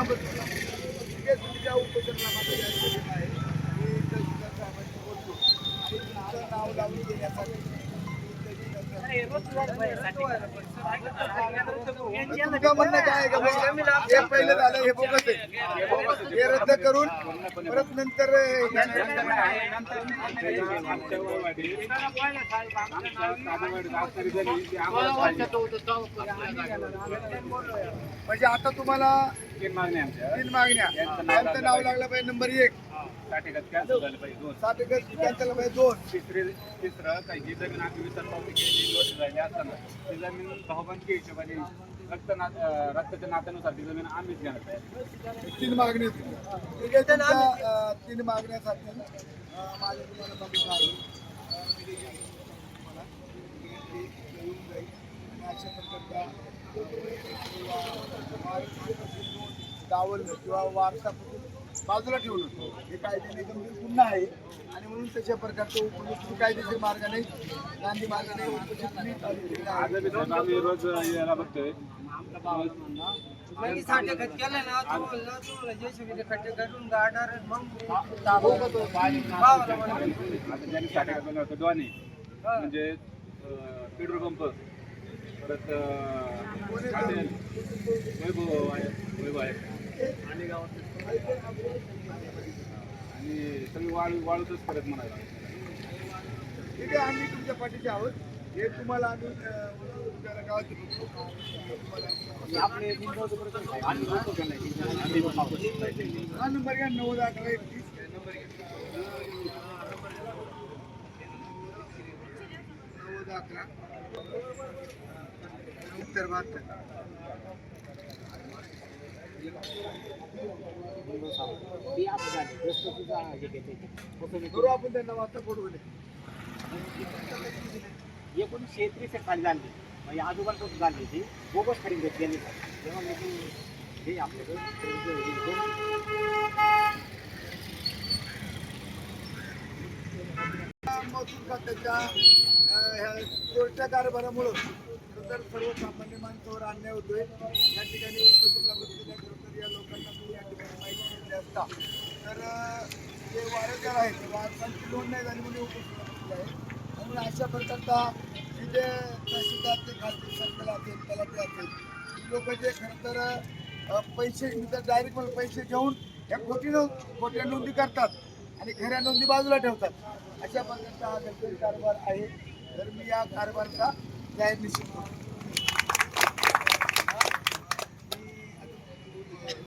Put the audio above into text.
थांबत होता ठीक उपोषणाला माझं जाहीर आहे मी तहसीलदार साहेबांशी बोलतो आणि तुमचं नाव लावून देण्यासाठी तुमचं म्हणणं काय आहे का पहिलं झालं हे बोगस आहे. हे रद्द करून परत नंतर म्हणजे आता तुम्हाला तीन मागण्या आमच्या. तीन मागण्या. यांचं नाव लागलं पाहिजे नंबर एक. साठ एकर कॅन्सल झालं पाहिजे दोन. कॅन्सल पाहिजे दोन. तिसरी तिसरं काही जी जमीन आम्ही विसर पावती केली लोट झाली असताना. ती जमीन भाऊबंदकी हिशोबाने रक्त ना रक्ताच्या नात्यानुसार जमीन आम्हीच घेणार आहे तीन मागणी तीन मागण्यासाठी अं, माझ्या तुम्हाला सांगतो आहे अशा प्रकारच्या किंवा वारसा किंवा बाजूला ठेवणं हे कायद्याने गंभीर गुन्हा आहे. आणि म्हणून तशा प्रकारचं उपोषण कायदेशीर मार्गाने गांधी मार्गाने रोज यायला बघतोय. म्हणजे म्हणजे पेट्रोल पंप परत वैभव आहे वैभव आहे. आणि सगळी वाळू वाळूतच करत म्हणाला ठीक आहे आम्ही तुमच्या पाठीचे आहोत. हे तुम्हाला आम्ही हा नंबर घ्या नव्वद अकरा एकतीस नंबर घ्या. नव्वद अकरा. उत्तर बहात्तर. करू आपण त्यांना वाचता फोटो एकोणीसशे एकवीस खाली झाली. म्हणजे आजोबांपासून झाली ती बोगस खरेदी घेतली यांनी तेव्हा मी हे अं, ह्या चोरट्या कारभारामुळं तर सर्वसामान्य माणसावर अन्याय होतोय. या ठिकाणी बसलेल्यानंतर या लोकांना या ठिकाणी माहिती दिली असता. तर जे वारसदार आहेत वारकांची लोन नाही झाली म्हणून उपस्थित आहे म्हणून अशा प्रकारचा की जे तहसीलदार ते खासगी सर्कल असेल तलाठी असेल लोक जे खरं तर पैसे डायरेक्ट मला पैसे घेऊन या खोटी नोंद खोट्या नोंदी करतात आणि खऱ्या नोंदी बाजूला ठेवतात. अशा प्रकारचा हा गंभीर कारभार आहे. तर मी या कारभारचा जाहीर निश्चित करतो.